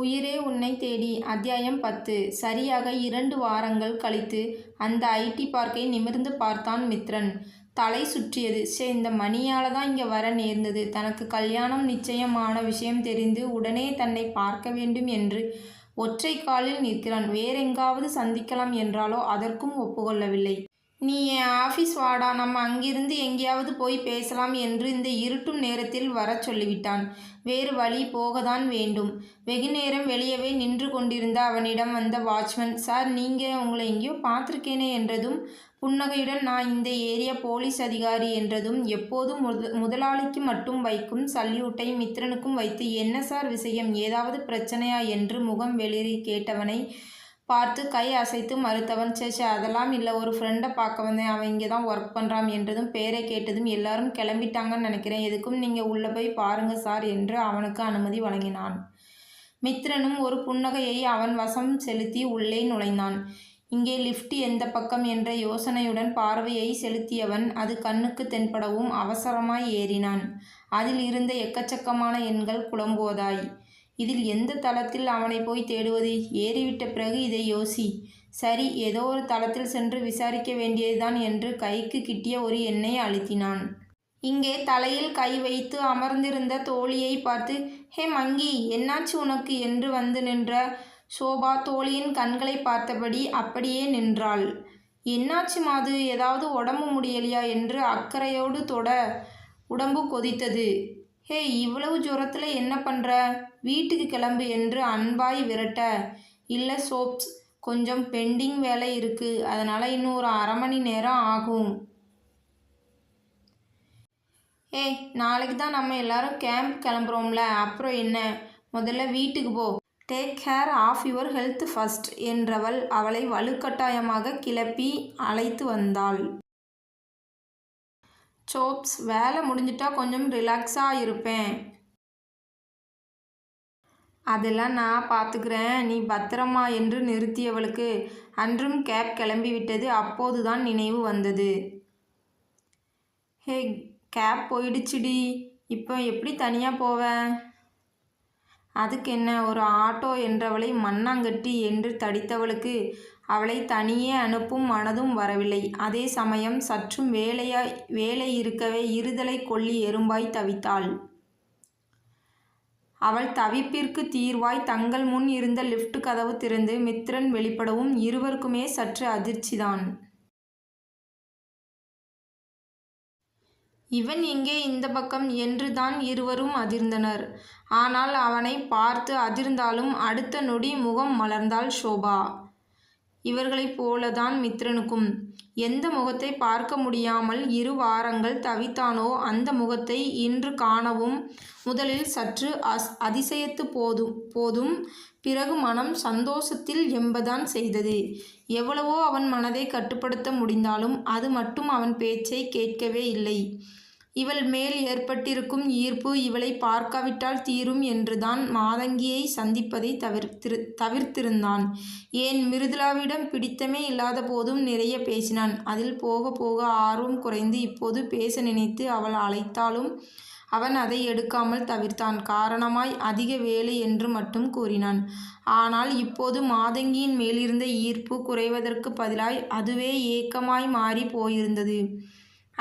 உயிரே உன்னை தேடி. அத்தியாயம் பத்து. சரியாக இரண்டு வாரங்கள் கழித்து அந்த ஐடி பார்க்கை நிமிர்ந்து பார்த்தான் மித்ரன். தலை சுற்றியது. சே இந்த மணியால தான் இங்கே வர நேர்ந்தது. தனக்கு கல்யாணம் நிச்சயமான விஷயம் தெரிந்து உடனே தன்னை பார்க்க வேண்டும் என்று ஒற்றை காலில் நிற்கிறான். வேறெங்காவது சந்திக்கலாம் என்றாலோ அதற்கும் ஒப்புக்கொள்ளவில்லை. நீ என் ஆஃபீஸ் வாடா. நம்ம அங்கிருந்து எங்கேயாவது போய் பேசலாம் என்று இந்த இருட்டும் நேரத்தில் வரச் சொல்லிவிட்டான். வேறு வழி போகத்தான் வேண்டும். வெகு நேரம் வெளியவே நின்று கொண்டிருந்த அவனிடம் வந்த வாட்ச்மேன் சார் நீங்கள் உங்களை எங்கேயோ பார்த்துருக்கேனே என்றதும் புன்னகையுடன் நான் இந்த ஏரியா போலீஸ் அதிகாரி என்றதும் எப்போதும் முத முதலாளிக்கு மட்டும் வைக்கும் சல்யூட்டை மித்ரனுக்கும் வைத்து என்ன சார் விஷயம்? ஏதாவது பிரச்சனையா? என்று முகம் வெளியே கேட்டவனை பார்த்து கை அசைத்து மறுத்தவன் சே அதெல்லாம் இல்லை ஒரு ஃப்ரெண்டை பார்க்க வந்தேன் அவன் இங்கே தான் ஒர்க் பண்ணுறான் என்றதும் பேரை கேட்டதும் எல்லாரும் கிளம்பிட்டாங்கன்னு நினைக்கிறேன். எதுக்கும் நீங்கள் உள்ளே போய் பாருங்கள் சார் என்று அவனுக்கு அனுமதி வழங்கினான். மித்ரனும் ஒரு புன்னகையை அவன் வசம் செலுத்தி உள்ளே நுழைந்தான். இங்கே லிஃப்ட் எந்த பக்கம்? என்ற யோசனையுடன் பார்வையை செலுத்தியவன் அது கண்ணுக்கு தென்படவும் அவசரமாய் ஏறினான். அதில் இருந்த எக்கச்சக்கமான எண்கள் குழம்புவதாய் இதில் எந்த தளத்தில் அவனை போய் தேடுவது? ஏறிவிட்ட பிறகு இதை யோசி. சரி ஏதோ ஒரு தளத்தில் சென்று விசாரிக்க வேண்டியதுதான் என்று கைக்கு கிட்டிய ஒரு எண்ணை அழுத்தினான். இங்கே தலையில் கை வைத்து அமர்ந்திருந்த தோழியை பார்த்து ஹே மங்கி என்னாச்சு உனக்கு? என்று வந்து நின்ற சோபா தோழியின் கண்களை பார்த்தபடி அப்படியே நின்றாள். என்னாச்சு மாது? ஏதாவது உடம்பு முடியலையா? என்று அக்கறையோடு தொட உடம்பு கொதித்தது. ஹே இவ்வளவு ஜுரத்தில் என்ன பண்ணுற வீட்டுக்கு கிளம்பு என்று அன்பாய் விரட்ட. இல்லை சோப்ஸ் கொஞ்சம் பெண்டிங் வேலை இருக்குது அதனால் இன்னும் ஒரு அரை மணி நேரம் ஆகும். ஏய் நாளைக்கு தான் நம்ம எல்லாரும் கேம்ப் கிளம்புறோம்ல. அப்புறம் என்ன? முதல்ல வீட்டுக்கு போ. Take care of your health first என்றவள் அவளை வலுக்கட்டாயமாக கிளப்பி அழைத்து வந்தாள். சோப்ஸ் வேலை முடிஞ்சிட்டா கொஞ்சம் ரிலாக்ஸாக இருப்பேன். அதெல்லாம் நான் பார்த்துக்கிறேன் நீ பத்திரமா என்று நிறுத்தியவளுக்கு அன்றும் கேப் கிளம்பிவிட்டது அப்போதுதான் நினைவு வந்தது. ஹே கேப் போயிடுச்சுடி. இப்போ எப்படி தனியாக போவேன் அதுக்கு என்ன ஒரு ஆட்டோ என்றவளை மண்ணாங்கட்டி என்று தடித்தவளுக்கு அவளை தனியே அனுப்பும் மனதும் வரவில்லை. அதே சமயம் சற்றும் வேலையாய் வேலை இருக்கவே இருதலை கொள்ளி எறும்பாய் தவித்தாள். அவள் தவிப்பிற்கு தீர்வாய் தங்கள் முன் இருந்த லிஃப்ட் கதவு திறந்து மித்ரன் வெளிப்படவும் இருவருக்குமே சற்று அதிர்ச்சிதான். இவன் எங்கே இந்த பக்கம் என்று தான் இருவரும் அதிர்ந்தனர். ஆனால் அவனை பார்த்து அதிர்ந்தாலும் அடுத்த நொடி முகம் மலர்ந்தாள் ஷோபா. இவர்களைப் போலதான் மித்ரனுக்கும். எந்த முகத்தை பார்க்க முடியாமல் இரு வாரங்கள் தவித்தானோ அந்த முகத்தை இன்று காணவும் முதலில் சற்று அஸ் அதிசயத்து போதும் போதும் பிறகு மனம் சந்தோஷத்தில் எம்பதான் செய்தது. எவ்வளவோ அவன் மனதை கட்டுப்படுத்த முடிந்தாலும் அது மட்டும் அவன் பேச்சை கேட்கவே இல்லை. இவள் மேல் ஏற்பட்டிருக்கும் ஈர்ப்பு இவளை பார்க்காவிட்டால் தீரும் என்றுதான் மாதங்கியை சந்திப்பதை தவிர்த்திரு தவிர்த்திருந்தான். ஏன் மிருதுளாவிடம் பிடித்தமே இல்லாத போதும் நிறைய பேசினான். அதில் போக போக ஆர்வம் குறைந்து இப்போது பேச நினைத்து அவள் அழைத்தாலும் அவன் அதை எடுக்காமல் தவிர்த்தான். காரணமாய் அதிக வேலை என்று மட்டும் கூறினான். ஆனால் இப்போது மாதங்கியின் மேலிருந்த ஈர்ப்பு குறைவதற்கு பதிலாய் அதுவே ஏக்கமாய் மாறி போயிருந்தது.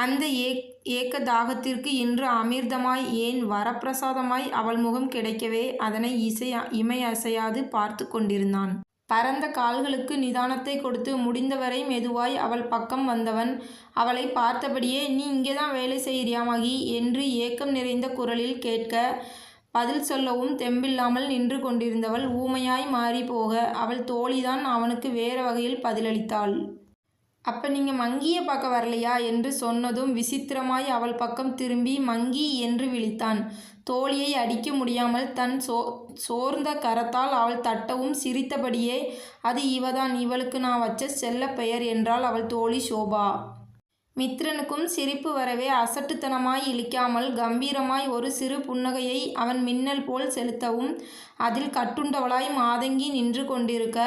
அந்த ஏக் ஏக்க தாகத்திற்கு இன்று அமிர்தமாய் ஏன் வரப்பிரசாதமாய் அவள் முகம் கிடைக்கவே அதனை இசையா இமை அசையாது பார்த்து கொண்டிருந்தான். பரந்த கால்களுக்கு நிதானத்தை கொடுத்து முடிந்தவரை மெதுவாய் அவள் பக்கம் வந்தவன் அவளை பார்த்தபடியே நீ இங்கே தான் வேலை செய்கிறியா மகி என்று ஏக்கம் நிறைந்த குரலில் கேட்க பதில் சொல்லவும் தெம்பில்லாமல் நின்று கொண்டிருந்தவள் ஊமையாய் மாறி போக அவள் தோழிதான் அவனுக்கு வேறு வகையில் பதிலளித்தாள். அப்போ நீங்கள் மங்கியை பார்க்க வரலையா என்று சொன்னதும் விசித்திரமாய் அவள் பக்கம் திரும்பி மங்கி என்று விழித்தான். தோழியை அடிக்க முடியாமல் தன் சோ சோர்ந்த கரத்தால் அவள் தட்டவும் சிரித்தபடியே அது இவதான் இவளுக்கு நான் வச்ச செல்ல பெயர் என்றாள் அவள் தோழி சோபா மித்ரனுக்கும் சிரிப்பு வரவே அசட்டுத்தனமாய் இழிக்காமல் கம்பீரமாய் ஒரு சிறு புன்னகையை அவன் மின்னல் போல் செலுத்தவும் அதில் கட்டுண்டவளாய் மாதங்கி நின்று கொண்டிருக்க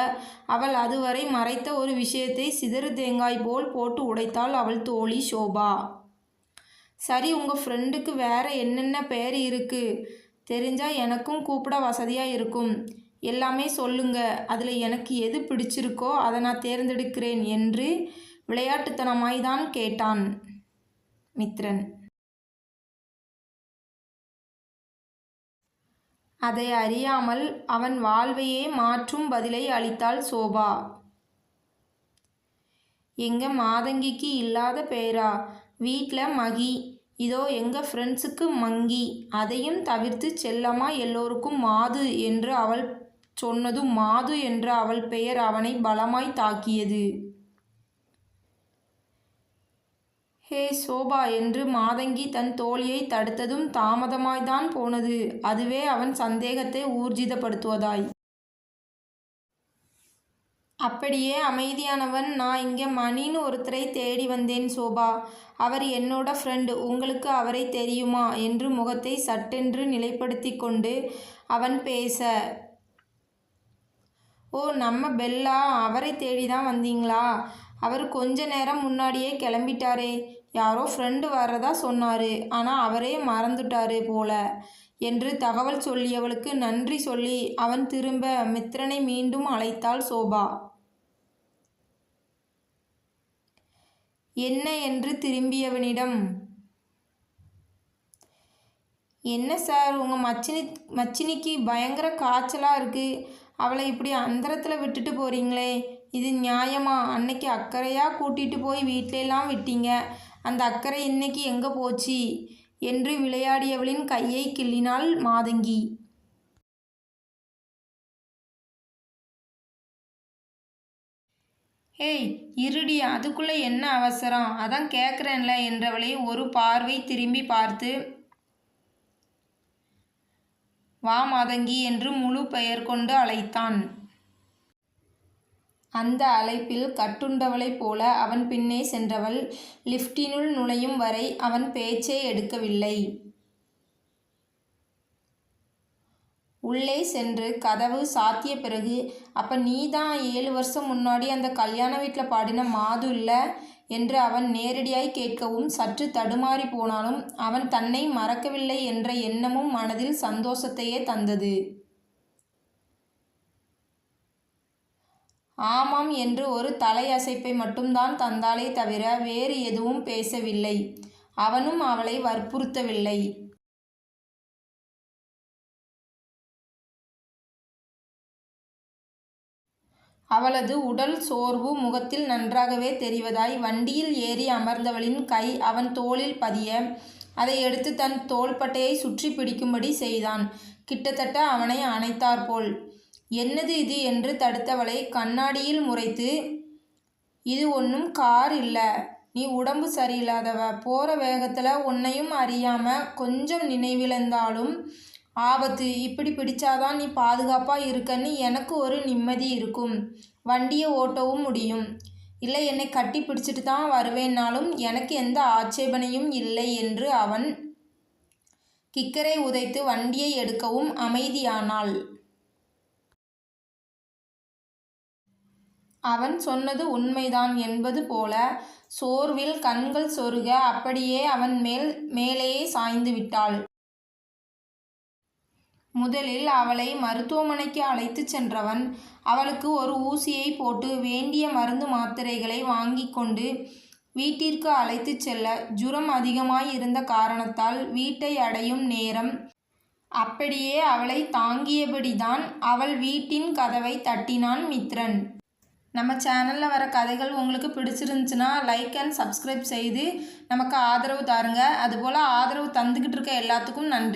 அவள் அதுவரை மறைத்த ஒரு விஷயத்தை சிதறு தேங்காய் போல் போட்டு உடைத்தாள் அவள் தோழி ஷோபா. சரி உங்கள் ஃப்ரெண்டுக்கு வேற என்னென்ன பெயர் இருக்கு? தெரிஞ்சால் எனக்கும் கூப்பிட வசதியாக இருக்கும். எல்லாமே சொல்லுங்க. அதில் எனக்கு எது பிடிச்சிருக்கோ அதை நான் தேர்ந்தெடுக்கிறேன் என்று விளையாட்டுத்தனமாய்தான் கேட்டான் மித்ரன். அதை அறியாமல் அவன் வாழ்வையே மாற்றும் பதிலை அளித்தாள் சோபா. எங்க மாதங்கிக்கு இல்லாத பேரா? வீட்டில் மகி. இதோ எங்க ஃப்ரெண்ட்ஸுக்கு மங்கி. அதையும் தவிர்த்து செல்லமா எல்லோருக்கும் மாது என்று அவள் சொன்னதும் மாது என்ற அவள் பெயர் அவனை பலமாய் தாக்கியது. ஹே சோபா என்று மாதங்கி தன் தோழியை தடுத்ததும் தாமதமாய்தான் போனது. அதுவே அவன் சந்தேகத்தை ஊர்ஜிதப்படுத்துவதாய். அப்படியே அமைதியானவன் நான் இங்கே மணின்னு ஒருத்தரை தேடி வந்தேன் சோபா. அவர் என்னோட ஃப்ரெண்டு உங்களுக்கு அவரை தெரியுமா? என்று முகத்தை சட்டென்று நிலைப்படுத்தி கொண்டு அவன் பேச ஓ நம்ம பெல்லா அவரை தேடி தான் வந்தீங்களா? அவர் கொஞ்ச நேரம் முன்னாடியே கிளம்பிட்டாரே. யாரோ ஃப்ரெண்டு வர்றதா சொன்னார். ஆனால் அவரே மறந்துட்டாரு போல. என்று தகவல் சொல்லியவளுக்கு நன்றி சொல்லி அவன் திரும்ப மித்ரனை மீண்டும் அழைத்தாள் சோபா. என்ன? என்று திரும்பியவனிடம் என்ன சார்? உங்கள் மச்சினி மச்சினிக்கு பயங்கர காய்ச்சலாக இருக்குது அவளை இப்படி அந்தரத்தில் விட்டுட்டு போகிறீங்களே இது நியாயமா? அன்னைக்கு அக்கறையாக கூட்டிகிட்டு போய் வீட்டிலெல்லாம் விட்டீங்க. அந்த அக்கறை இன்னைக்கு எங்கே போச்சு? என்று விளையாடியவளின் கையை கிள்ளினாள் மாதங்கி. ஏய் இருடி அதுக்குள்ளே என்ன அவசரம்? அதான் கேட்குறேன்ல என்றவளை ஒரு பார்வை திரும்பி பார்த்து வா மாதங்கி என்று முழு பெயர் கொண்டு அழைத்தான். அந்த அழைப்பில் கட்டுண்டவளைப் போல அவன் பின்னே சென்றவள் லிஃப்டினுள் நுழையும் வரை அவன் பேச்சே எடுக்கவில்லை. உள்ளே சென்று கதவு சாத்திய பிறகு அப்போ நீ தான் ஏழு வருஷம் முன்னாடி அந்த கல்யாண வீட்டில் பாடின மாது இல்லை? என்று அவன் நேரடியாய் கேட்கவும் சற்று தடுமாறி போனாலும் அவன் தன்னை மறக்கவில்லை என்ற எண்ணமும் மனதில் சந்தோஷத்தையே தந்தது. ஆமாம் என்று ஒரு தலையசைப்பை மட்டும்தான் தந்தாலே தவிர வேறு எதுவும் பேசவில்லை. அவனும் அவளை வற்புறுத்தவில்லை. அவளது உடல் சோர்வு முகத்தில் நன்றாகவே தெரிவதாய் வண்டியில் ஏறி அமர்ந்தவளின் கை அவன் தோளில் பதிய அதை எடுத்து தன் தோள்பட்டையை சுற்றி பிடிக்கும்படி செய்தான். கிட்டத்தட்ட அவனை அணைத்தாற்போல். என்னது இது என்று தடுத்தவளை கண்ணாடியில் முறைத்து இது ஒன்றும் கார் இல்லை. நீ உடம்பு சரியில்லாதவ. போகிற வேகத்தில் உன்னையும் அறியாமல் கொஞ்சம் நினைவிழந்தாலும் ஆபத்து. இப்படி பிடிச்சாதான் நீ பாதுகாப்பாக இருக்கன்னு எனக்கு ஒரு நிம்மதி இருக்கும். வண்டியை ஓட்டவும் முடியும். இல்லை என்னை கட்டி பிடிச்சிட்டு தான் வருவேன்னாலும் எனக்கு எந்த ஆட்சேபனையும் இல்லை என்று அவன் கிக்கரை உதைத்து வண்டியை எடுக்கவும் அமைதியானாள். அவன் சொன்னது உண்மைதான் என்பது போல சோர்வில் கண்கள் சொருக அப்படியே அவன் மேல் மேலேயே சாய்ந்து விட்டாள். முதலில் அவளை மருத்துவமனைக்கு அழைத்து சென்றவன். அவளுக்கு ஒரு ஊசியை போட்டு வேண்டிய மருந்து மாத்திரைகளை வாங்கி கொண்டு வீட்டிற்கு அழைத்து செல்ல ஜுரம் அதிகமாய் இருந்த காரணத்தால் வீட்டை அடையும் நேரம் அப்படியே அவளை தாங்கியபடிதான் அவள் வீட்டின் கதவை தட்டினான் மித்ரன். நம்ம சேனலில் வர கதைகள் உங்களுக்கு பிடிச்சிருந்துச்சுன்னா லைக் அண்ட் சப்ஸ்கிரைப் செய்து நமக்கு ஆதரவு தாருங்க. அதுபோல் ஆதரவு தந்துக்கிட்டு இருக்க எல்லாத்துக்கும் நன்றி.